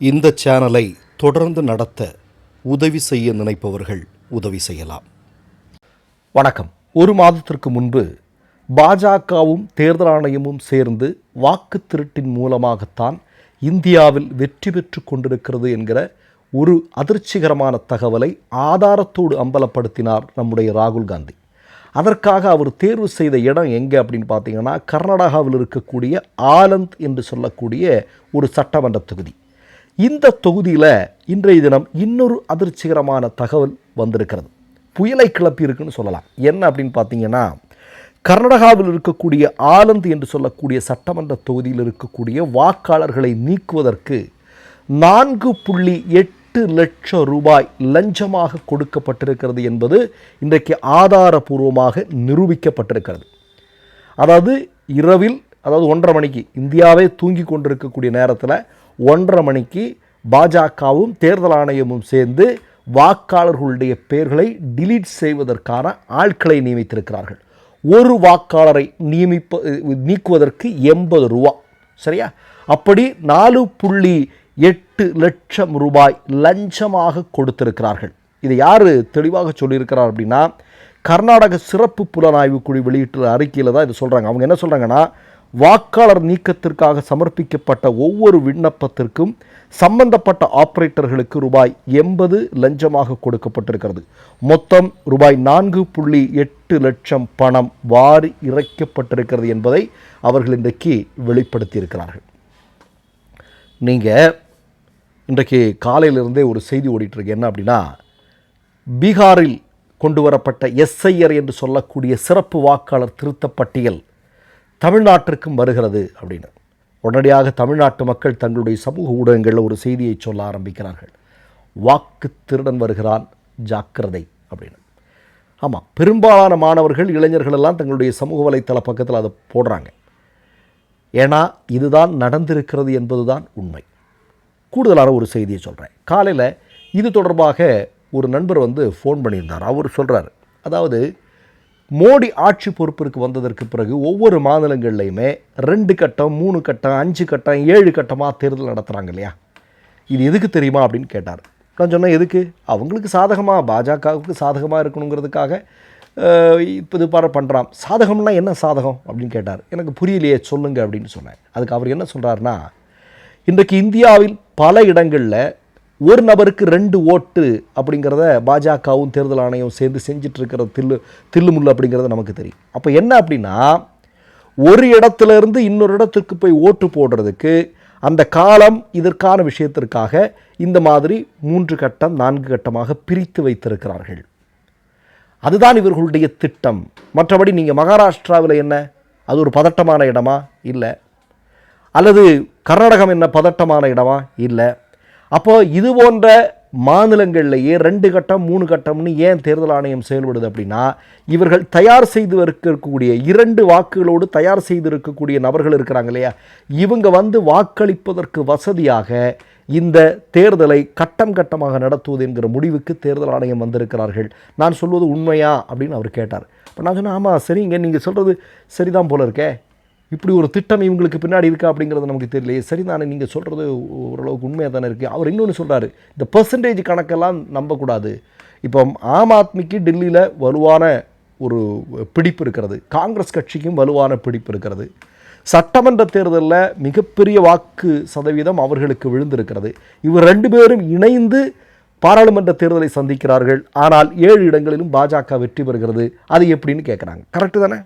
இந்த சேனலை தொடர்ந்து நடத்த உதவி செய்ய நினைப்பவர்கள் உதவி செய்யலாம். வணக்கம். ஒரு மாதத்திற்கு முன்பு பாஜகவும் தேர்தல் ஆணையமும் சேர்ந்து வாக்கு திருட்டின் மூலமாகத்தான் இந்தியாவில் வெற்றி பெற்று கொண்டிருக்கிறது என்கிற ஒரு அதிர்ச்சிகரமான தகவலை ஆதாரத்தோடு அம்பலப்படுத்தினார் நம்முடைய ராகுல் காந்தி. அதற்காக அவர் தேர்வு செய்த இடம் எங்கே அப்படின்னு பார்த்தீங்கன்னா கர்நாடகாவில் இருக்கக்கூடிய ஆலந்த் என்று சொல்லக்கூடிய ஒரு சட்டமன்ற தொகுதி. இந்த தொகுதியில் இன்றைய தினம் இன்னொரு அதிர்ச்சிகரமான தகவல் வந்திருக்கிறது. புயலை கிளப்பி இருக்குன்னு சொல்லலாம். என்ன அப்படின்னு பார்த்தீங்கன்னா கர்நாடகாவில் இருக்கக்கூடிய ஆலந்த் என்று சொல்லக்கூடிய சட்டமன்ற தொகுதியில் இருக்கக்கூடிய வாக்காளர்களை நீக்குவதற்கு நான்கு புள்ளி எட்டு லட்சம் ரூபாய் லஞ்சமாக கொடுக்கப்பட்டிருக்கிறது என்பது இன்றைக்கு ஆதாரபூர்வமாக நிரூபிக்கப்பட்டிருக்கிறது. அதாவது இரவில் அதாவது ஒன்றரை மணிக்கு இந்தியாவே தூங்கி கொண்டிருக்கக்கூடிய நேரத்தில் ஒன்றரை மணிக்கு பாஜகவும் தேர்தல் ஆணையமும் சேர்ந்து வாக்காளர்களுடைய பெயர்களை டிலீட் செய்வதற்கான ஆட்களை நியமித்திருக்கிறார்கள். ஒரு வாக்காளரை நியமிப்ப நீக்குவதற்கு எண்பது ரூபா. சரியா? அப்படி நாலு புள்ளி எட்டு லட்சம் ரூபாய் லஞ்சமாக கொடுத்திருக்கிறார்கள். இதை யார் தெளிவாக சொல்லியிருக்கிறார் அப்படின்னா கர்நாடக சிறப்பு புலனாய்வு குழு வெளியிட்டுள்ள அறிக்கையில் தான் இது சொல்கிறாங்க அவங்க என்ன சொல்கிறாங்கன்னா வாக்காளர் நீக்கத்திற்காக சமர்ப்பிக்கப்பட்ட ஒவ்வொரு விண்ணப்பத்திற்கும் சம்பந்தப்பட்ட ஆபரேட்டர்களுக்கு ரூபாய் எண்பது லஞ்சமாக கொடுக்கப்பட்டிருக்கிறது. மொத்தம் ரூபாய் நான்கு புள்ளி எட்டு லட்சம் பணம் வாரி இறைக்கப்பட்டிருக்கிறது என்பதை அவர்கள் இன்றைக்கு வெளிப்படுத்தியிருக்கிறார்கள். நீங்கள் இன்றைக்கு காலையிலிருந்தே ஒரு செய்தி ஓடிட்டுருக்கு. என்ன அப்படின்னா பீகாரில் கொண்டு வரப்பட்ட எஸ்ஐஆர் என்று சொல்லக்கூடிய சிறப்பு வாக்காளர் திருத்த பட்டியல் தமிழ்நாட்டிற்கும் வருகிறது அப்படின்னு. உடனடியாக தமிழ்நாட்டு மக்கள் தங்களுடைய சமூக ஊடகங்களில் ஒரு செய்தியை சொல்ல ஆரம்பிக்கிறார்கள். வாக்கு திருடன் வருகிறான் ஜாக்கிரதை அப்படின்னு. ஆமாம் பெரும்பாலான மாணவர்கள் இளைஞர்கள் எல்லாம் தங்களுடைய சமூக வலைத்தள பக்கத்தில் அதை போடுறாங்க. ஏன்னா இதுதான் நடந்திருக்கிறது என்பதுதான் உண்மை. கூடுதலான ஒரு செய்தியை சொல்கிறேன் காலையில் இது தொடர்பாக ஒரு நண்பர் வந்து ஃபோன் பண்ணியிருந்தார். அவர் சொல்கிறார் அதாவது மோடி ஆட்சி பொறுப்பிற்கு வந்ததற்கு பிறகு ஒவ்வொரு மாநிலங்கள்லையுமே ரெண்டு கட்டம் மூணு கட்டம் அஞ்சு கட்டம் ஏழு கட்டமாக தேர்தல் நடத்துகிறாங்க இல்லையா? இது எதுக்கு தெரியுமா அப்படின்னு கேட்டார். நான் சொன்னேன் எதுக்கு? அவங்களுக்கு சாதகமாக பாஜகவுக்கு சாதகமாக இருக்கணுங்கிறதுக்காக இப்போ இது பாரு பண்ணுறான் சாதகம்னா என்ன சாதகம் அப்படின்னு கேட்டார். எனக்கு புரியலையே சொல்லுங்கள் அப்படின்னு சொன்னேன். அதுக்கு அவர் என்ன சொல்கிறாருன்னா இன்றைக்கு இந்தியாவில் பல இடங்களில் ஒரு நபருக்கு ரெண்டு ஓட்டு அப்படிங்கிறத பாஜகவும் தேர்தல் ஆணையம் சேர்ந்து செஞ்சிட்ருக்கிற தில்லு தில்லுமுள்ளு அப்படிங்கிறது நமக்கு தெரியும். அப்போ என்ன அப்படின்னா ஒரு இடத்துல இருந்து இன்னொரு இடத்துக்கு போய் ஓட்டு போடுறதுக்கு அந்த காலம் இதற்கான விஷயத்திற்காக இந்த மாதிரி மூன்று கட்டம் நான்கு கட்டமாக பிரித்து வைத்திருக்கிறார்கள். அதுதான் இவர்களுடைய திட்டம். மற்றபடி நீங்கள் மகாராஷ்டிராவில் என்ன? அது ஒரு பதட்டமான இடமா? இல்லை. அல்லது கர்நாடகம் என்ன பதட்டமான இடமா? இல்லை. அப்போது இது போன்ற மாநிலங்கள்லேயே ரெண்டு கட்டம் மூணு கட்டம்னு ஏன் தேர்தல் ஆணையம் செயல்படுது அப்படின்னா இவர்கள் தயார் செய்து இருக்கக்கூடிய இரண்டு வாக்குகளோடு தயார் செய்து இருக்கக்கூடிய நபர்கள் இருக்கிறாங்க இல்லையா? இவங்க வந்து வாக்களிப்பதற்கு வசதியாக இந்த தேர்தலை கட்டம் கட்டமாக நடத்துவது என்கிற முடிவுக்கு தேர்தல் ஆணையம் வந்திருக்கிறார்கள். நான் சொல்வது உண்மையா அப்படின்னு அவர் கேட்டார். இப்போ நான் சொன்னேன் ஆமாம் சரிங்க நீங்கள் சொல்கிறது சரிதான் போல இருக்கே. இப்படி ஒரு திட்டம் இவங்களுக்கு பின்னாடி இருக்கா அப்படிங்கிறது நமக்கு தெரியலையே. சரிதானே நீங்கள் சொல்கிறது ஓரளவுக்கு உண்மையாக தானே இருக்குது அவர் இன்னொன்று சொல்கிறாரு இந்த பர்சன்டேஜ் கணக்கெல்லாம் நம்பக்கூடாது. இப்போ ஆம் ஆத்மிக்கு டெல்லியில் வலுவான ஒரு பிடிப்பு இருக்கிறது. காங்கிரஸ் கட்சிக்கும் வலுவான பிடிப்பு இருக்கிறது. சட்டமன்ற தேர்தலில் மிகப்பெரிய வாக்கு சதவீதம் அவர்களுக்கு விழுந்திருக்கிறது. இவர் ரெண்டு பேரும் இணைந்து பாராளுமன்ற தேர்தலை சந்திக்கிறார்கள். ஆனால் ஏழு இடங்களிலும் பாஜக வெற்றி பெறுகிறது. அது எப்படின்னு கேட்குறாங்க கரெக்டு தானே?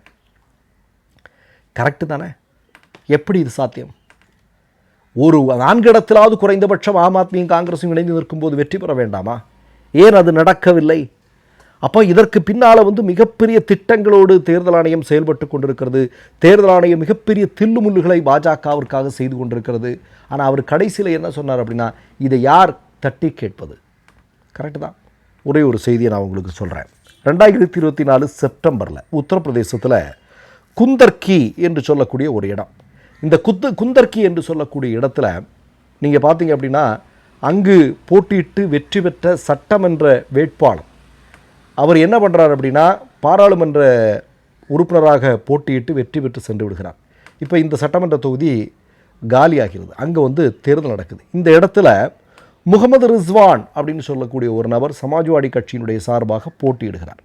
கரெக்டு தானே? எப்படி இது சாத்தியம்? ஒரு நான்கு இடத்திலாவது குறைந்தபட்சம் ஆம் ஆத்மியும் காங்கிரஸும் இணைந்து நிற்கும்போது வெற்றி பெற வேண்டாமா? ஏன் அது நடக்கவில்லை? அப்போ இதற்கு பின்னால் வந்து மிகப்பெரிய திட்டங்களோடு தேர்தல் ஆணையம் செயல்பட்டு கொண்டிருக்கிறது. தேர்தல் ஆணையம் மிகப்பெரிய தில்லுமுல்லுகளை பாஜகவிற்காக செய்து கொண்டிருக்கிறது. ஆனால் அவர் கடைசியில் என்ன சொன்னார் அப்படின்னா இதை யார் தட்டி கேட்பது? கரெக்டு தான். ஒரே ஒரு செய்தியை நான் உங்களுக்கு சொல்கிறேன் ரெண்டாயிரத்தி இருபத்தி நாலு செப்டம்பரில் உத்தரப்பிரதேசத்தில் குந்தர்கி என்று சொல்லக்கூடிய ஒரு இடம். இந்த குத்து குந்தர்கி என்று சொல்லக்கூடிய இடத்துல நீங்கள் பார்த்தீங்க அப்படின்னா அங்கு போட்டியிட்டு வெற்றி பெற்ற சட்டமன்ற வேட்பாளர். அவர் என்ன பண்ணுறார் அப்படின்னா பாராளுமன்ற உறுப்பினராக போட்டியிட்டு வெற்றி பெற்று சென்று விடுகிறார். இப்போ இந்த சட்டமன்ற தொகுதி காலியாகிறது. அங்கே வந்து தேர்தல் நடக்குது. இந்த இடத்துல முகமது ரிஸ்வான் அப்படின்னு சொல்லக்கூடிய ஒரு நபர் சமாஜ்வாடி கட்சியினுடைய சார்பாக போட்டியிடுகிறார்.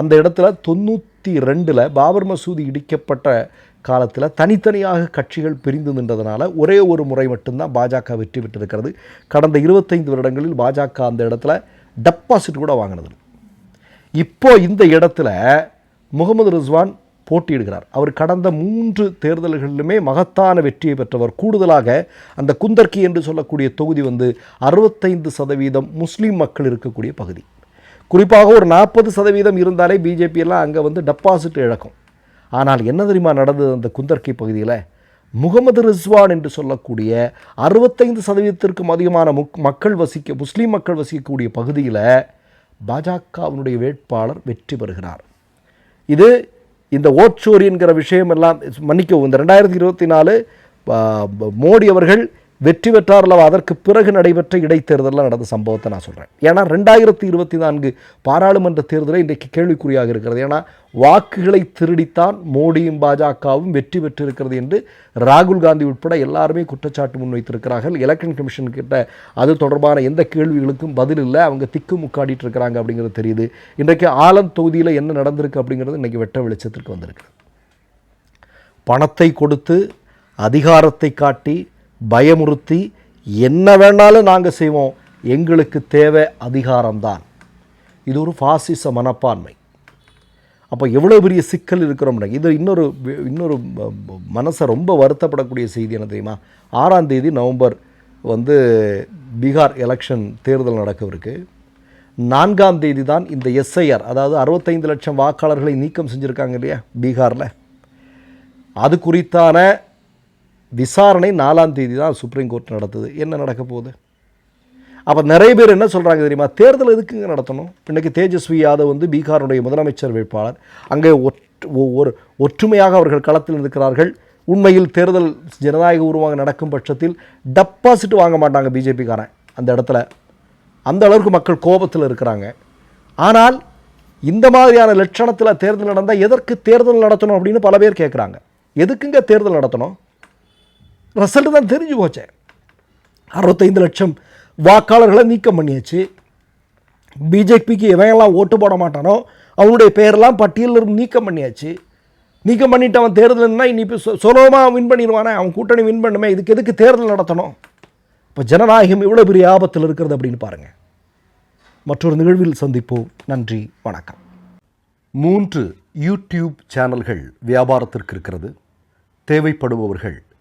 அந்த இடத்துல தொண்ணூற்றி ரெண்டில் பாபர் மசூதி இடிக்கப்பட்ட காலத்தில் தனித்தனியாக கட்சிகள் பிரிந்து நின்றதுனால ஒரே ஒரு முறை மட்டும்தான் பாஜக வெற்றி பெற்றிருக்கிறது. கடந்த இருபத்தைந்து வருடங்களில் பாஜக அந்த இடத்துல டெபாசிட் கூட வாங்கினது இப்போ இந்த இடத்துல முகமது ரிஸ்வான் போட்டியிடுகிறார். அவர் கடந்த மூன்று தேர்தல்களிலுமே மகத்தான வெற்றியை பெற்றவர். கூடுதலாக அந்த குந்தர்கி என்று சொல்லக்கூடிய தொகுதி வந்து அறுபத்தைந்து சதவீதம் முஸ்லீம் மக்கள் இருக்கக்கூடிய பகுதி. குறிப்பாக ஒரு நாற்பது சதவீதம் இருந்தாலே பிஜேபியெல்லாம் அங்கே வந்து டெபாசிட் இழக்கும். ஆனால் என்ன தெரியுமா நடந்தது அந்த குந்தர்கி பகுதியில்? முகமது ரிஸ்வான் என்று சொல்லக்கூடிய அறுபத்தைந்து சதவீதத்திற்கும் அதிகமான முக் மக்கள் வசிக்க முஸ்லீம் மக்கள் வசிக்கக்கூடிய பகுதியில் பாஜகவினுடைய வேட்பாளர் வெற்றி பெறுகிறார். இது இந்த ஓட்சோரி என்கிற விஷயமெல்லாம் மன்னிக்கவும் இந்த ரெண்டாயிரத்தி இருபத்தி நாலு மோடி அவர்கள் வெற்றி பெற்றார் அல்லவா அதற்கு பிறகு நடைபெற்ற இடைத்தேர்தலில் நடந்த சம்பவத்தை நான் சொல்கிறேன் ஏன்னா ரெண்டாயிரத்தி இருபத்தி நான்கு பாராளுமன்ற தேர்தலை இன்றைக்கு கேள்விக்குறியாக இருக்கிறது. ஏன்னா வாக்குகளை திருடித்தான் மோடியும் பாஜகவும் வெற்றி பெற்றிருக்கிறது என்று ராகுல் காந்தி உட்பட எல்லாருமே குற்றச்சாட்டு முன்வைத்திருக்கிறார்கள். எலெக்ஷன் கமிஷன் கிட்ட அது தொடர்பான எந்த கேள்விகளுக்கும் பதில் இல்லை. அவங்க திக்கு முக்காடிட்டு இருக்கிறாங்க அப்படிங்கிறது தெரியுது. இன்றைக்கு ஆலம் தொகுதியில் என்ன நடந்திருக்கு அப்படிங்கிறது இன்றைக்கி வெட்ட வெளிச்சத்திற்கு வந்திருக்கு. பணத்தை கொடுத்து அதிகாரத்தை காட்டி பயமுறுத்தி என்ன வேணாலும் நாங்கள் செய்வோம். எங்களுக்கு தேவை அதிகாரம்தான். இது ஒரு ஃபாசிச மனப்பான்மை. அப்போ எவ்வளோ பெரிய சிக்கல் இருக்கிறோம்னா இது இன்னொரு இன்னொரு ம- மனசை ரொம்ப வருத்தப்படக்கூடிய செய்தி என்ன தெரியுமா? ஆறாம் தேதி நவம்பர் வந்து பீகார் எலெக்ஷன் தேர்தல் நடக்கவிருக்கு. நான்காம் தேதி தான் இந்த எஸ்ஐஆர் அதாவது அறுபத்தைந்து லட்சம் வாக்காளர்களை நீக்கம் செஞ்சுருக்காங்க இல்லையா? பீகாரில். அது குறித்தான விசாரணை நாலாம் தேதி தான் சுப்ரீம் கோர்ட் நடத்துது. என்ன நடக்க போகுது? அப்போ நிறைய பேர் என்ன சொல்கிறாங்க தெரியுமா? தேர்தல் எதுக்குங்க நடத்தணும்? இன்றைக்கி தேஜஸ்வி யாதவ் வந்து பீகாருடைய முதலமைச்சர் வேட்பாளர். அங்கே ஒரு ஒற்றுமையாக அவர்கள் களத்தில் இருக்கிறார்கள் உண்மையில் தேர்தல் ஜனநாயக உருவாக நடக்கும் பட்சத்தில் டெபாசிட் வாங்க மாட்டாங்க பிஜேபிக்காரன் அந்த இடத்துல. அந்த அளவுக்கு மக்கள் கோபத்தில் இருக்கிறாங்க. ஆனால் இந்த மாதிரியான லட்சணத்தில் தேர்தல் நடந்தால் எதற்கு தேர்தல் நடத்தணும் அப்படின்னு பல பேர் கேட்குறாங்க எதுக்குங்க தேர்தல் நடத்தணும்? ரிசல்ட்டு தான் தெரிஞ்சு போச்சேன் அறுபத்தைந்து லட்சம் வாக்காளர்களை நீக்கம் பண்ணியாச்சு. பிஜேபிக்கு எவன்லாம் ஓட்டு போட மாட்டானோ அவனுடைய பெயரெல்லாம் பட்டியலில் இருந்து நீக்கம் பண்ணியாச்சு. நீக்கம் பண்ணிட்டு அவன் தேர்தல்னா இனி இப்போ சுலபமாக வின் பண்ணிடுவானே அவன் கூட்டணி வின் பண்ணுமே இதுக்கு எதுக்கு தேர்தல் நடத்தணும்? இப்போ ஜனநாயகம் இவ்வளோ பெரிய ஆபத்தில் இருக்கிறது அப்படின்னு பாருங்கள் மற்றொரு நிகழ்வில் சந்திப்போம். நன்றி வணக்கம். மூன்று யூடியூப் சேனல்கள் வியாபாரத்திற்கு இருக்கிறது. தேவைப்படுபவர்கள்